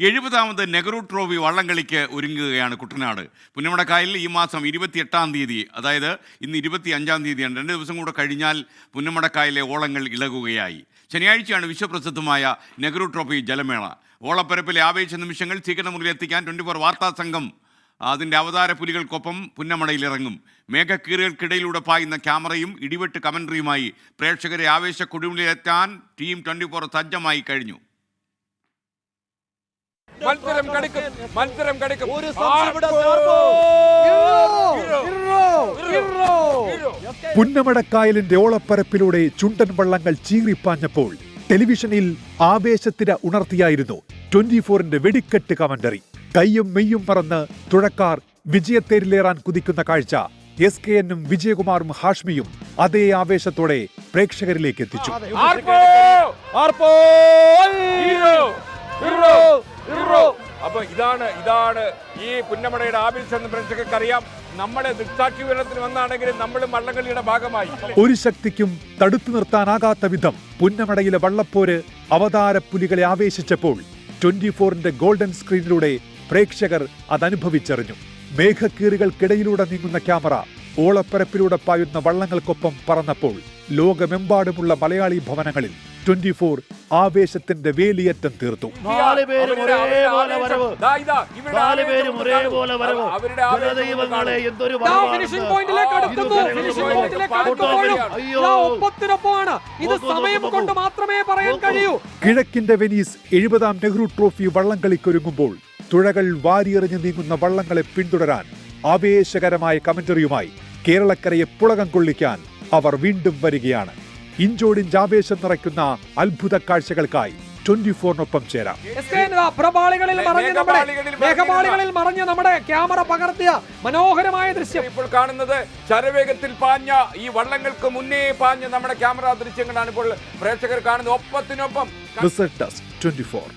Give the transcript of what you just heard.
എഴുപതാമത് Nehru trophy വള്ളംകളിക്ക് ഒരുങ്ങുകയാണ് കുട്ടനാട്. പുന്നമടക്കായലിൽ ഈ മാസം ഇരുപത്തിയെട്ടാം തീയതി അതായത് ഇന്ന് ഇരുപത്തി അഞ്ചാം തീയതിയാണ്. രണ്ട് ദിവസം കൂടെ കഴിഞ്ഞാൽ പുന്നമടക്കായലിലെ ഓളങ്ങൾ ഇളകുകയായി. ശനിയാഴ്ചയാണ് വിശ്വപ്രസിദ്ധമായ നെഹ്റു ട്രോഫി ജലമേള. ഓളപ്പരപ്പിലെ ആവേശ നിമിഷങ്ങൾ സ്വീകരണമുറിയിൽ എത്തിക്കാൻ ട്വന്റി ഫോർ വാർത്താ സംഘം അതിന്റെ അവതാര പുലികൾക്കൊപ്പം പുന്നമടയിലിറങ്ങും. മേഘക്കീറുകൾക്കിടയിലൂടെ പായുന്ന ക്യാമറയും ഇടിവെട്ട് കമൻട്രിയുമായി പ്രേക്ഷകരെ ആവേശ കൊടുമുടിയിലെത്താൻ ടീം ട്വന്റി ഫോർ സജ്ജമായി കഴിഞ്ഞു. മത്സരം കടിക്കും. മത്സരം കടിക്കും! പുന്നമടക്കായലിന്റെ ഓളപ്പരപ്പിലൂടെ ചുണ്ടൻ വള്ളങ്ങൾ ചീറിപ്പാഞ്ഞപ്പോൾ ടെലിവിഷനിൽ ആവേശത്തിര ഉണർത്തിയായിരുന്നു ട്വന്റി ഫോറിന്റെ വെടിക്കെട്ട് കമന്ററി. കയ്യും മെയ്യും പറന്ന് തുഴക്കാർ വിജയത്തേരിലേറാൻ കുതിക്കുന്ന കാഴ്ച എസ് കെ എന്നും വിജയകുമാറും ഹാഷ്മിയും അതേ ആവേശത്തോടെ പ്രേക്ഷകരിലേക്ക് എത്തിച്ചു. ഇതാണ് ഇതാണ് ഈ പുന്നമടയുടെ ആവേശം എന്ന് പ്രേക്ഷകർക്ക് അറിയാം നമ്മുടെ ദൃക്സാക്ഷി വിവരണത്തിന് വന്നാണെങ്കിലും നമ്മളും വള്ളംകളിയുടെ ഭാഗമായി. ഒരു ശക്തിക്കും തടുത്തു നിർത്താനാകാത്ത വിധം പുന്നമടയിലെ വള്ളപ്പോര് അവതാര പുലികളെ ആവേശിച്ചപ്പോൾ ട്വന്റി ഫോറിന്റെ ഗോൾഡൻ സ്ക്രീനിലൂടെ പ്രേക്ഷകർ അതനുഭവിച്ചറിഞ്ഞു. മേഘക്കീറുകൾക്കിടയിലൂടെ നീങ്ങുന്ന ക്യാമറ ഓളപ്പരപ്പിലൂടെ പായുന്ന വള്ളങ്ങൾക്കൊപ്പം പറന്നപ്പോൾ ലോകമെമ്പാടുമുള്ള മലയാളി ഭവനങ്ങളിൽ ട്വന്റി ഫോർ ആവേശത്തിന്റെ വേലിയേറ്റം തീർത്തു. നാല് പേരും ഒരേപോലെ വരവ്. നാല് പേരും. ഒരേപോലെ വരവ്. ജനദൈവങ്ങളെ എന്തൊരു ഫിനിഷിംഗ് പോയിന്റിലേക്ക് അടുക്കുന്നു ഫിനിഷിംഗ് പോയിന്റിലേക്ക് അടുക്കുമ്പോഴും ഒപ്പത്തിനൊപ്പമാണ്. ഇത് സമയം കൊണ്ട് മാത്രമേ പറയാൻ കഴിയൂ. കിഴക്കിന്റെ വെനീസ് എഴുപതാം നെഹ്റു ട്രോഫി വള്ളംകളിക്കൊരുങ്ങുമ്പോൾ തുഴകൾ വാരിയെറിഞ്ഞു നീങ്ങുന്ന വള്ളങ്ങളെ പിന്തുടരാൻ ആവേശകരമായ കമന്ററിയുമായി കേരളക്കരയെ പുളകം കൊള്ളിക്കാൻ അവർ വീണ്ടും വരികയാണ്. ഇഞ്ചോടിഞ്ച് ആവേശം നിറയ്ക്കുന്ന അത്ഭുത കാഴ്ചകൾക്കായി ട്വന്റി ഫോറിനൊപ്പം ചേരാം പ്രപാളികളിൽ മറഞ്ഞ് നമ്മുടെ മേഘപാളികളിൽ മറഞ്ഞ് നമ്മുടെ ക്യാമറ പകർത്തിയ മനോഹരമായ ദൃശ്യം. ഇപ്പോൾ കാണുന്നത് ചരവേഗത്തിൽ പാഞ്ഞ ഈ വള്ളങ്ങൾക്ക് മുന്നേ പാഞ്ഞ നമ്മുടെ ക്യാമറ ദൃശ്യങ്ങളാണ് ഇപ്പോൾ പ്രേക്ഷകർ കാണുന്നത്. ഒപ്പത്തിനൊപ്പം റിസൾട്ട് ട്വന്റി ഫോർ